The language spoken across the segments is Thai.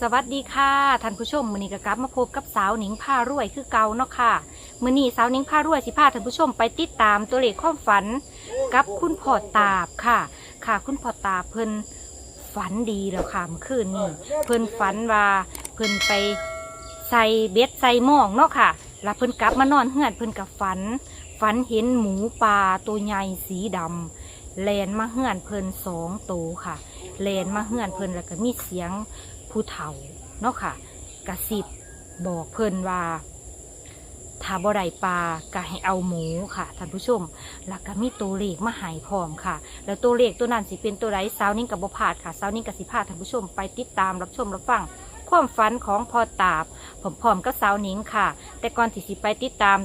สวัสดีค่ะท่านผู้ชมมือนี้ก็กลับมาพบกับสาวหนิงผ้ารวยคือเก่าเนาะค่ะมือนี้สาวหนิงผ้ารวยสิพาท่านผู้ชมไปติดตามตัวเลขความฝัน กับคุณพ่อตาบค่ะ ค่ะ คุณพ่อตาเพิ่นฝันดีแล้วค่ะเมื่อคืนนี้เพิ่นฝันว่าเพิ่นไปใส่เบ็ดใส่หม้องเนาะค่ะ แล้วเพิ่นกลับมานอนเฮือนเพิ่นกับฝัน ฝันเห็นหมูป่าตัวใหญ่สีดำแลนมาเฮือนเพิ่นสองตัวค่ะแลนมาเฮือนเพิ่นแล้วก็มีเสียง ผู้เฒ่าเนาะค่ะกระซิบบอกเพิ่นว่าถ้าบ่ได้ปลาก็ให้เอาหมูค่ะท่านผู้ชม แล้วก็มีตัวเลขมาหายพร้อมค่ะ แล้วตัวเลขตัวนั้นสิเป็นตัวไรสาวนิ่งกับบพลาดค่ะสาวนิ่งกับสิพาท่านผู้ชมไปติดตามรับชมรับฟังความฝันของพอตาบผมพร้อมกับสาวนิ่งค่ะ แต่ก่อนที่สิไปติดตาม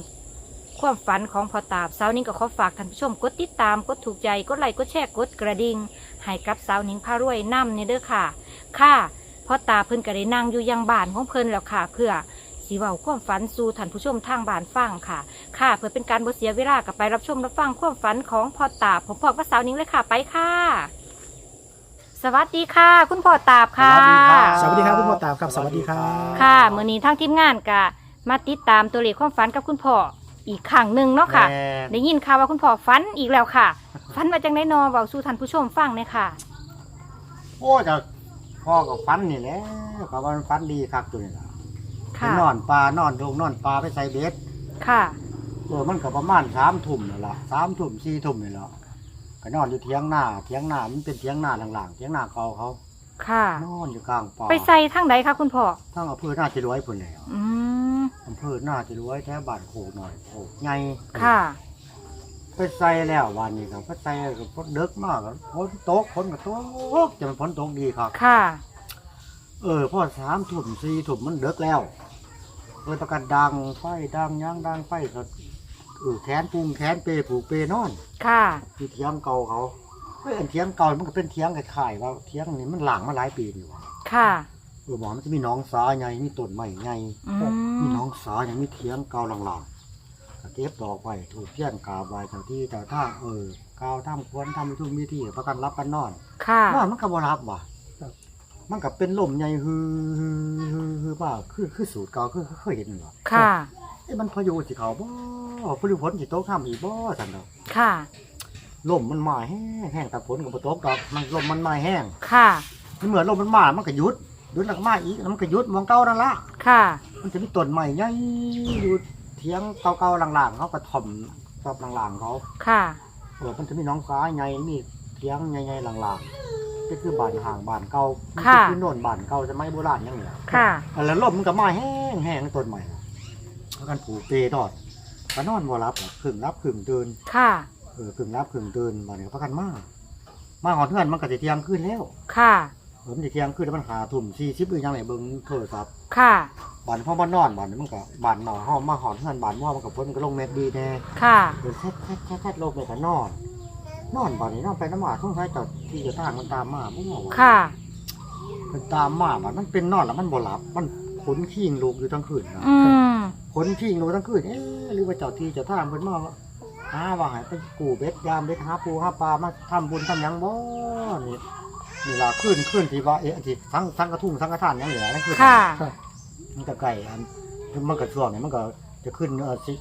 ความฝันของพอตาบสาวนิ่งก็ขอฝากท่านผู้ชม กดติดตามกดถูกใจกดไลค์กดแชร์กดกระดิ่งให้กับสาวนิ่งพารวยน้ำเนี่ยเด้อค่ะ ค่ะ พอตาเพิ่นก็ได้นั่งอยู่ยังบ้านของเพิ่นแล้วค่ะ เพื่อสีเว้าความฝันสู่ท่านผู้ชมทางบ้านฟังค่ะ ค่ะ เพื่อเป็นการบ่เสียเวลากับไปรับชมรับฟังความฝันของพ่อตาบผมพร้อมกับสาวนิ้งเลยค่ะไปค่ะ สวัสดีค่ะ คุณพ่อตาบค่ะ สวัสดีครับคุณพ่อตาบครับสวัสดีครับค่ะมื้อนี้ทางทีมงานก็มาติดตามตัวเลขความฝันกับคุณพ่ออีกครั้งหนึ่งเนาะค่ะแม่ได้ยินข่าวว่าคุณพ่อฝันอีกแล้วค่ะฝันว่าจังไดนอเว้าสู่ท่านผู้ชมฟังเลยค่ะ โอ้จะ พ่อกับฟันนี่แหละก็ว่ามันฟันดีครับตัวนี้ล่ะค่ะ นอนปลานอนลงนอนปลาไปใส่เบ็ดค่ะ เออมันก็ประมาณสามทุ่มนี่ละสามทุ่มสี่ทุ่มนี่ละก็นอนอยู่เทียงหน้าเทียงหน้ามันเป็นเทียงหน้าหลังๆเทียงหน้าเก่าเขาค่ะ นอนอยู่กลางป่าไปใส่ทางใดคะคุณพ่อ ทั้งอำเภอหน้าจิรวยพุ่นแล้วอืม อำเภอหน้าจิรวยแถวบ้านโขกหน่อยโขกใหญ่ค่ะ ไปใส่แล้ววันนี้ครับไปใส่ก็ฝนเดึกมากครับฝนตกฝนก็ตกจะมันฝนตกดีครับ ค่ะ เออพอสามถุ่มสี่ถุ่มมันเดึกแล้วเออประกันดังไฟดังย่างดังไฟก็เออแขนปุงแขนเปผูกเปนอนค่ะที่เทียงเก่าเขาเอ้ยอันเทียงเก่ามันก็เป็นเทียงคล้ายๆว่าเทียงนี้มันหลังมาหลายปีอยู่ว่ะค่ะ เออหมอมันจะมีหน้องสาใหญ่มีต้นไม้ใหญ่อืมีมหน้องสาอย่างมีเทียงเก่าหลังๆก็ เก็บดอกไว้ถูกเพี้ยนกาบไว้เจ้าที่เจ้าทางเออกาวทำควรทำทุกมีที่ประกันรับกันนอนค่ะ นอนมันก็บ่รับว่ะมันก็เป็นลมใหญ่ฮือฮือฮือฮือว่าคือคือสูตรเก่าคือคือเคยเห็นอยู่หรอค่ะเอ้มันพายุสิเขาบ่พายุฝนสิตกข้ามอีกบ่ซั่นดอกค่ะลมมันมาแห้งแห้งแต่ฝนก็บ่ตกดอกมันลมมันมาแห้ง ค่ะมันเหมือนลมมันมา มันก็หยุดหยุดแล้วก็มาอีกแล้วมันก็หยุดมองเก่านั่นละค่ะ มันจะมีต้นใหม่ใหญ่อยู่ เทียงเก่าๆหลังๆเขาก็ถ่อมรอบหลังๆเขาค่ะ เออมันจะมีหน้องฟ้าใหญ่มีเทียงใหญ่ๆหลังๆก็คือบ้านห่างบ้านเก่ามันค่ะ คือโน่นบ้านเก่าสมัยโบราณอย่างเนี้ยค่ะ แล้วลมมันก็มาแห้งแห้งต้นใหม่แล้วกันผูกเปดอดก็นอนบ่รับอะครึ่งรับครึ่งตื่นค่ะ เออครึ่งรับครึ่งตื่นบัดนี้ก็พักกันมามาหอนเทือนมันก็สิเที่ยงขึ้นแล้วค่ะ เออมันสิเที่ยงขึ้นแล้วมันหาทุ่ม40หรือยังไงเบิ่งโทรศัพท์ค่ะบัดนี้พอมานอนบัดนี้มันก็บานหนอเฮามาหอนเทือนบานว่ามันก็ฝนมันก็ลงเม็ดดีแน่ค่ะ เดินแท้ๆแท้ๆลงไปก็นอน นอนบัดนี้นอนไปน้ำหมาทุ่งท้ายเจอดที่จะทางมันตามมาบ่ว่าค่ะ มันตามมาบัดมันเป็นนอนแล้วมันบ่หลับ มันขนขี้งลูกอยู่ทั้งคืนนะอืมคนที่รู้ทั้งคืนเอ๊ะหรือว่าเจ้าที่เจ้าทางเพิ่นมาว่าหาว่าให้ไปกูเบ็ดยามเบ็ดหาปูหาปลามาทำบุญทำหยังบ่นี่ นี่ล่ะขึ้นขึ้นที่ว่าเอ๊ะอันที่ทั้งทั้งกระทุ่งทั้งกระทานหยังเหลือนั่นคือค่ะ มันก็ใกล้อันมันก็ช่วงนี้มันก็จะขึ้นเอ่อสิ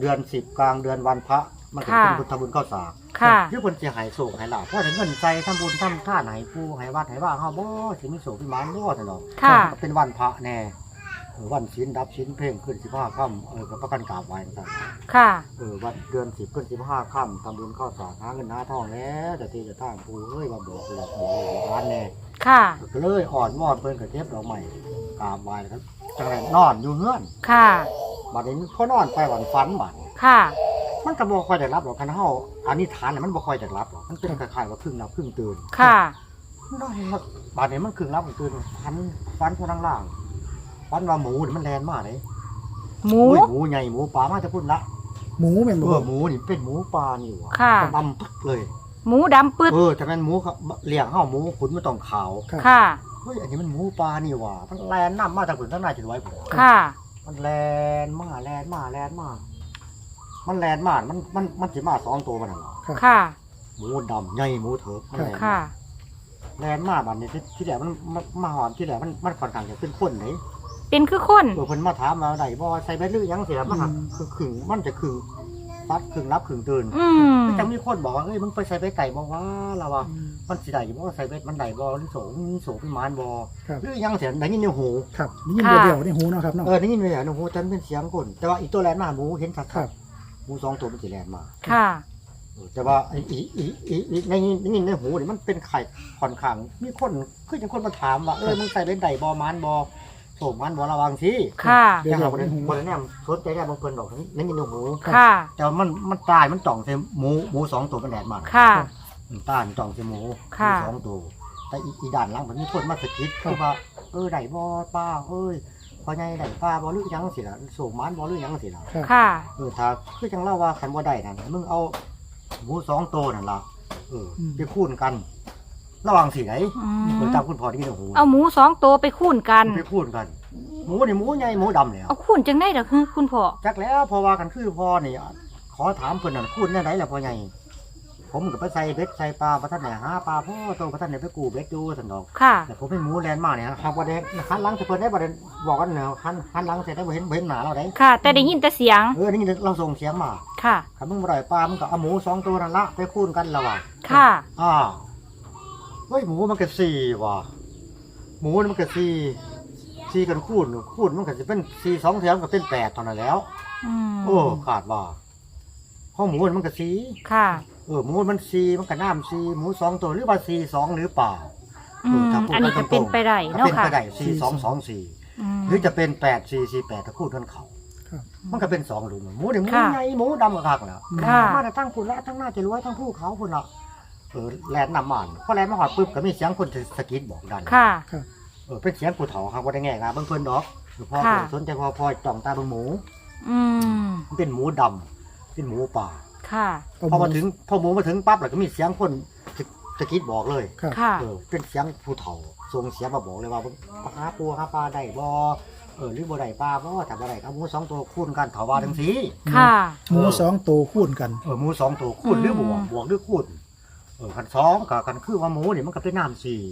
เดือนสิบกลางเดือนวันพระ มันก็เป็นบุญทำบุญเข้าสากค่ะ คือเพิ่นสิให้โศกให้ลาภเพราะถึงเงินใจทำบุญทำทานให้ปูให้วัดให้ว่าเฮาบ่สิมีโศกมีหมานบ่ซั่นดอกค่ะเป็นวันพระแน่เออ วันศีลดับศีลเพ่งขึ้นสิบห้าค่ำเออก็ประกันกราบไหว้กันค่ะ เออวันเดือนสิบขึ้นสิบห้าค่ำทำบุญข้าวสารหาเงินหาทองแล้วแต่ที่จะทางปูเอ้ยมาบอกหลอกบอกร้านแน่ค่ะ ก็เลยอ่อนวอนเพิ่นกับเทปดอกใหม่กราบไหว้แล้วจังไรนอนอยู่เฮือนค่ะบัดนี้พอนอนไปวันฝันบัดค่ะ มันก็บ่ค่อยได้รับหรอกคันเฮาอันนี้ฐานเนี่ยมันบ่ค่อยได้รับหรอกมันเป็นคล้ายๆว่าครึ่งหลับครึ่งตื่นค่ะนอนแล้วบัดนี้มันครึ่งหลับครึ่งตื่นฝันฝันพลังล่าง ฝันว่าหมูนี่มันแลนมาเลยหมูโอ้ยหมูใหญ่หมูป่ามาจะพูดละหมูแม่นเอบ่อหมูนี่เป็นหมูป่านี่หวะค่ะ ดำปึ๊กเลย หมูดำปึ๊ดเออแต่เป็นหมูเขาเลี้ยงข้าวหมูขุนไม่ต้องขาวค่ะ เฮ้ยอันนี้มันหมูป่านี่หว่ามันแลนน้ำมาจากผืนทั้งนายจุดไว้ผมค่ะ มันแลนมาแลนมาแลนมามันแลนมามันมันมันสิมาสองตัวมันน่ะเหรอค่ะ หมูดำใหญ่หมูเถิกมันแลนค่ะมแลนมาบัดนี้ที่ที่แรกมันมามาหอมที่แรกมันมันค่อนข้างจะเป็นคนไหน เป็นคือคน เออเพิ่นมาถามมาได้บ่ใส่แบตหรือยังเสียมันหักคือขึงมันจะขึงตัดขึงรับขึงตื่นอืมจังมีคนบอกว่าเอ้ยมึงไปใส่แบตไก่บ่ว่าล่ะว่ามันสิได้บ่ใส่แบตมันได้บ่หรือโสมีโสมีมานบ่ครับ หรือยังเสียได้ยินในหูครับนี่ยินเดียวๆในหูเนาะครับเนาะ เออได้ยินในหูแต่มันเป็นเสียงคนแต่ว่าอีตัวแลนมาหมูเห็นชัดครับ ๆหมูสองตัวมันสิแลนมา ค่ะ เออแต่ว่าไอ้อีอีอีอีในในในหูนี่มันเป็นไข่ค่อนข้างมีคนคือจังคนมาถามว่าเอ้ยมึงใส่เป็นไดบอมันบอ โสมมันบอระวังสิค่ะ เดี๋ยวแต่เดี๋ยเราวคนในนี้หูคนนี้เนี่ยสนใจได้บางคนบอกนั่นยินในหูค่ะ แต่ว่ามันมันตายมันจ่องใส่หมูหมูสองตัวมันแดดมันค่ะ มันตายมันจ่องใส่หมูหค่ะ มูสองตัวแต่อีอีด่านหล่างมันมีคนมาสะกิดคือว่าเออไดบอป้าเอ้ยพอไงไดป้าบอหรือยังสิล่ะโสมมันบอหรือยังสิล่ะครับค่ะ เออถ้าคือจังเล่าว่าคันบ่ได้นั่นมึงเอาหมูสองตัวนั่นล่ะเอออม ไปคูณกัน ระหว่างสีไหนอืเออมจำคุณพ่อที่นี่โอ้โหเอาหมูสองตัวไปคูนกัน ไปคูณกัน หมูนี่หมูใหญ่หมูดำเนี่ยเอาคูนจังได้เด้อคือคุณพ่อจักแล้วพอว่ากันคือพ่อนี่ขอถามเพิ่นนั่นคูณแน่ไหนล่ะพ่อใหญ่ ผมก็ไปใส่เบ็ดใส่ปลาพระท่านไหนหาปลาพ่อโตพระท่านไหนไปกูเบ็ดดูสันดอก ค่ะ แต่ผมเป็นหมูแลนด์มาเนี่ยครับว่าเด็กหันหลังจะเพิ่นได้บ่ได้บอกกันเนาะหันหันหลังเสร็จได้บ่เห็นบ่เห็นหมาเราได้ค่ะ แต่ได้ยินแต่เสียงเออนี่เราส่งเสียงมาค่ะถ้ามึงบ่ได้ปลามึงก็เอาหมูสองตัวนั่นละไปคูณกันละว่ะค่ะ อ่า เฮ้ยหมูมันก็สี่ว่ะหมูนี่มันก็สี่สี่กันคูณคูณมันก็จะเป็นสี่สองแถมก็เป็นแปดเท่านั้นแล้ว อืมโอ้ขาดว่าห้องหมูนี่มันก็สี่ค่ะ เออหมูมันสี่มันก็น้ำสี่หมูสองตัวหรือว่าสี่สองหรือเปล่าอืมถ้าพูดอันนี้ก็เป็นไปได้ถ้าเนาะเป็นค่ะไปได้สี่สองสองสี่มหรือจะเป็นแปดสี่สี่แปดถ้าคูณกันเขาครับ มันก็เป็นสองหลุมหมูนี่หมูค่ะ ใหญ่หมูดำกระคักแล้วค่ะ มาแต่ทั้งคุณและทั้งหน้าจะรวยทั้งผู้เขาคุณละ เออแลนนำมันพอแลนมาหอดปุ๊บก็มีเสียงคนสะกิดบอกดันค่ะ เออเป็นเสียงผู้เฒ่าครับว่าได้แง่ครับเบิ่งเพิ่นดอกหรือพ่อค่ะเพิ่นสนใจพอพอจ้องตาเบิ่งหมูอืมมันเป็นหมูดำเป็นหมูป่าค่ะ พอมาถึงพอหมูมาถึงปั๊บแล้วก็มีเสียงคนสะสะกิดบอกเลย ครับ ค่ะ เออเป็นเสียงผู้เฒ่าส่งเสียงมาบอกเลยว่าหาปูหาปลาได้บ่เออหรือบ่ได้ปลาบ่ถ้าบ่ได้ก็เอาหมูสองตัวคูณกันเถาว่าจังซี่ ค่ะ หมูสองตัวคูณกัน เออหมูสองตัวคูณหรือบวกบวกหรือคูณ เออคันสองกับคันคือว่าหมูนี่มันก็เป็นน้ำสี่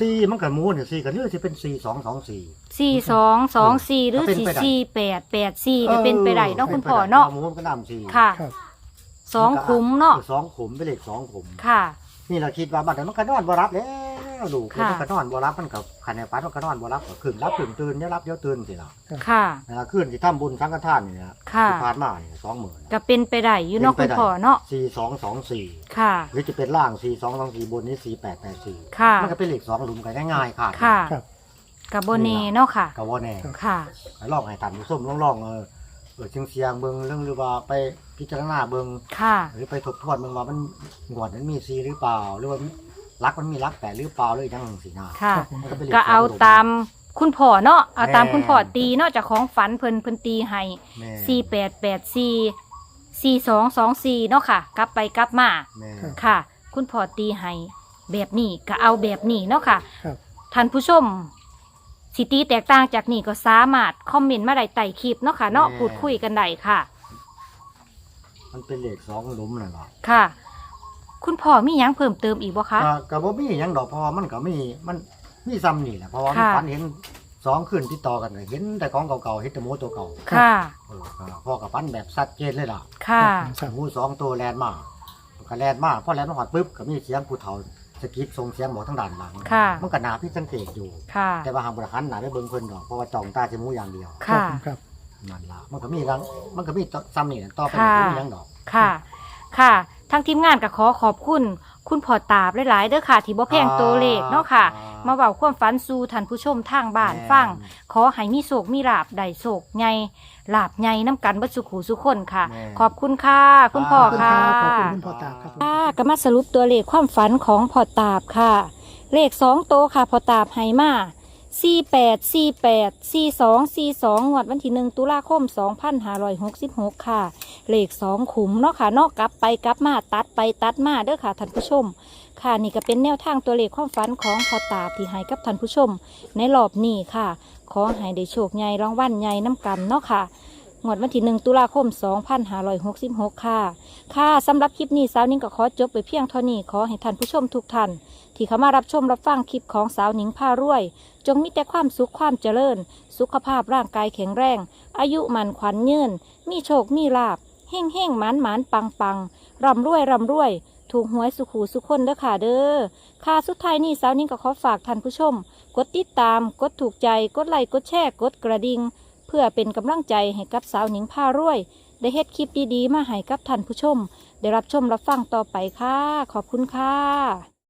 สี่มันกับหมูเนี่ยสี่กันเรื่องที่เป็นสี่สองสองสี่ สี่สองสองสี่หรือก็เป็นสี่ไปได้ สี่แปดแปดสี่ก็เป็นไปได้เนาะคุณพ่อเนาะหมูมันก็น้ำสี่ค่ะครับ สองคุ้มเนาะออสองขุมเป็นเลขสองขุม ค่ะ นี่เราคิดว่าบัดนั้นมันก็นอนบ่รับแล้ว ดูค่ะมันก็นอนบ่รับมันกับขันในฝันมันก็นอนบ่รับก็ขึ้นรับขึ้นตื่นเดี๋ยวรับเดี๋ยวตื่นสิล่ะค่ะเวลาขึ้นที่ทำบุญสังฆทานนี่นะค่ะ ที่ผ่านมาเนี่ยสองหมื่นก็เป็นไปได้อยู่เนาะเป็คุนณไปได้พ่อเนาะสี่สองสองสี่ค่ะ หรือจะเป็นล่างสี่สองสองสี่บนนี้สี่แปดแปดสี่ค่ะ มันก็เป็นเลขสองหลุมกันง่ายๆค่ะค่ะครับ กับโบเน่เนาะค่ะกับว่าแน่ ค่ะให้ลองให้ตันผู้ส้มลองลองๆเออเออเชียงเชียงๆเบิ่งเรื่องหรือว่าไปพิจารณาเบิ่งค่ะ หรือไปทบทวนเบิ่งว่ามันงวดนั้นมีซีหรือเปล่า หรือว่า รักมันมีรักแปดหรือเปล่าหรือยังสีหน้าค่ะ ครับผมมันก็เป็นลขก็เอาสงหลุตามคุณพ่อเนาะเอาตามแม่คุณพ่อตีเนาะจากของฝันเพิ่นเพิ่นตีให้แม่สี่แปดแปดสี่สี่สองสองสี่เนาะค่ะ กลับไปกลับมา แม่ครับค่ะ คุณพ่อตีให้แบบนี้ก็เอาแบบนี้เนาะค่ะครับ ท่านผู้ชม สิตีแตกต่างจากนี้ก็สามารถคอมเมนต์มาได้ใต้คลิปเนาะค่ะเนาะพูดคุยกันได้ค่ะ มันเป็นเลขสองหลุมนั่นแหละค่ะ คุณพ่อมีหยังเพิ่มเติมอีกบ่คะ ก็ก็บ่มีหยังดอกเพราะว่ามันก็มีมันมีซ้ำนี่แหละเพราะว่ามันค่ะ ฝันเห็นสองคืนติดต่อกันก็เห็นแต่ของเก่าๆเห็นแต่หมูตัวเก่าค่ะ เออก็พ่อกับฝันแบบชัดเจนเลยล่ะค่ะ ครับหมูสองตัวแลนมาก็แลนมาพอแลนมาหอดปุ๊บก็มีเสียงผู้เฒ่าสะกิดส่งเสียงบอกทั้งด้านหลังค่ะ มันก็นาพี่สังเกตอยู่ ค่ะ แต่ว่าหางบริหันหนาไปเบิ่งเพิ่นดอกเพราะว่าจ้องตาจะมูอย่างเดียวค่ะ ครับ นั่นล่ะมันก็มีรังมันก็มีซ้ำนี่แหละต่อไปค่ะก็มีหยังดอก ค่ะ ค่ะ ทางทีมงานก็ขอขอบคุณ คุณพ่อตาบหลายๆเด้อค่ะ ที่บ่แพงตัวเลขเนาะค่ะ มาเว้าความฝันสู่ท่านผู้ชมทางบ้านฟัง ขอให้มีโศกมีลาบได้โศกใหญ่ลาบใหญ่น้ำกันเบัดสุขหูสุขคนค่ะ แม่ ขอบคุณค่ะ คุณพ่อขอบคุณค่ะครับขอบคุณคุณพ่อตาบครับผม ค่ะก็มาสรุปตัวเลขความฝันของพ่อตาบค่ะ เลขสองโตวค่ะพ่อตาบให้มาสี่แปดสี่แปดสี่สองสี่สองงวดวันที่หนึ่งตุลาคมสองพันห้าร้อยหกสิบหกค่ะ เลขสองขุมเนาะค่ะนอกกลับไปกลับมาตัดไปตัดมาเด้อค่ะท่านผู้ชม ค่ะนี่ก็เป็นแนวทางตัวเลขความฝันของพอตาบที่ให้กับท่านผู้ชม ในรอบนี้ค่ะ ขอให้ได้โชคใหญ่รางวัลใหญ่น้ำกันเนาะค่ะงวดวันที่หนึ่งตุลาคม 2566 ค่ะ ค่ะสำหรับคลิปนี้สาวนิ้งก็ขอจบไปเพียงเท่านี้ ขอให้ท่านผู้ชมทุกท่าน ที่เข้ามารับชมรับฟังคลิปของสาวนิงพารวย จงมีแต่ความสุขความเจริญ สุขภาพร่างกายแข็งแรง อายุมันขวัญยืน มีโชค มีลาบ เฮ่งเฮ่งมันมันปังปังร่ำรวยร่ำรวย ถูกหวยสุขูสุขคนเด้อค่ะเด้อค่ะสุดท้ายนี่สาวนิ่งก็ขอฝากท่านผู้ชม กดติดตาม กดถูกใจ กดไลค์ กดแชร์ กดกระดิ่ง เพื่อเป็นกำลังใจให้กับสาวนิ่งผ้ารวย ได้เฮ็ดคลิปดีๆ มาให้กับท่านผู้ชม ได้รับชมรับฟังต่อไปค่ะ ขอบคุณค่ะ